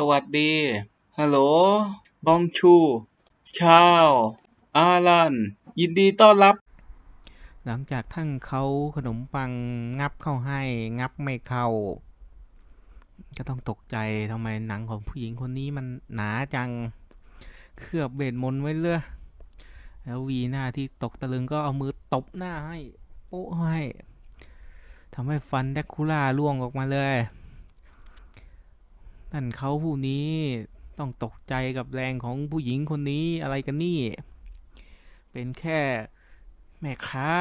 สวัสดี ฮัลโหล บองชู ชาว อารัน ยินดีต้อนรับ หลังจากท่านเขาขนมปังงับเข้าให้ งับไม่เข้า ก็ต้องตกใจทำไมหนังของผู้หญิงคนนี้มันหนาจัง เคลือบเวทมนต์ไว้เลยแล้ววีหน้าที่ตกตะลึงก็เอามือตบหน้าให้ โป๊ะให้ทำให้ฟันแดกคูล่าร่วงออกมาเลย นั่นเขาผู้นี้ต้องตกใจกับแรงของผู้หญิงคนนี้อะไรกันนี่ เป็นแค่แม่ค้า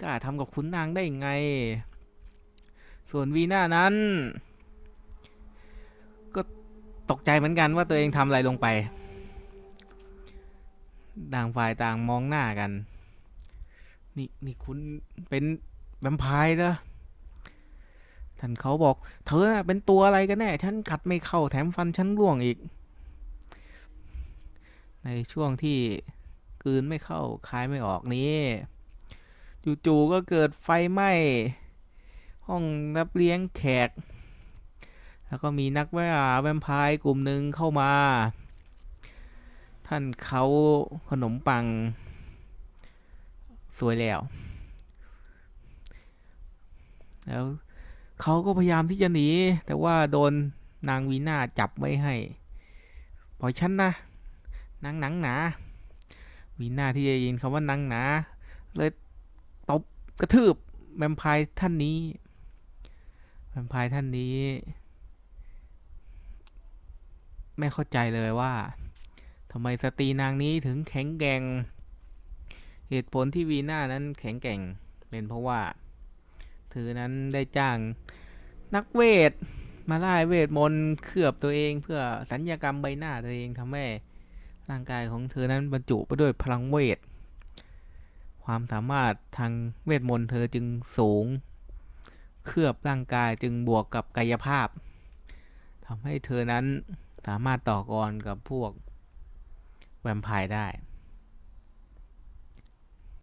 กล้าทำกับขุนนางได้ไง ส่วนวีน่านั้น ก็ตกใจเหมือนกันว่าตัวเองทำอะไรลงไปต่างฝ่ายต่างมองหน้ากัน นี่นี่คุณเป็นแวมไพร์เหรอ ท่านเขาบอก เธอนะเป็นตัวอะไรกันแน่ ฉันกัดไม่เข้าแถมฟันฉันร่วงอีก ในช่วงที่กืนไม่เข้าคายไม่ออกนี้จู่ๆก็เกิดไฟไหม้ห้องรับเลี้ยงแขก แล้วก็มีนักแวแวมไพร์กลุ่มหนึ่งเข้ามา ท่านเขาขนมปัง สวยแล้ว แล้ว เขาก็พยายามที่จะหนี แต่ว่าโดนนางวีนาจับไว้ให้ปล่อยฉันนะนางหนังหนาวีนาที่จะยินคำว่านังหนา เลยตบกระทืบแวมไพร์ท่านนี้แวมไพร์ท่านนี้ ไม่เข้าใจเลยว่าทำไมสตรีนางนี้ถึงแข็งแกร่ง เหตุผลที่วีน่านั้นแข็งแกร่ง เป็นเพราะว่า เธอนั้นได้จ้างนักเวท มาไล่เวทมนต์เคลือบตัวเองเพื่อสัญญกรรมใบหน้าตัวเองทำให้ร่างกายของเธอนั้นบรรจุไปด้วยพลังเวท ความสามารถทางเวทมนต์เธอจึงสูง เคลือบร่างกายจึงบวกกับกายภาพทำให้เธอนั้นสามารถต่อกรกับพวกแวมไพร์ได้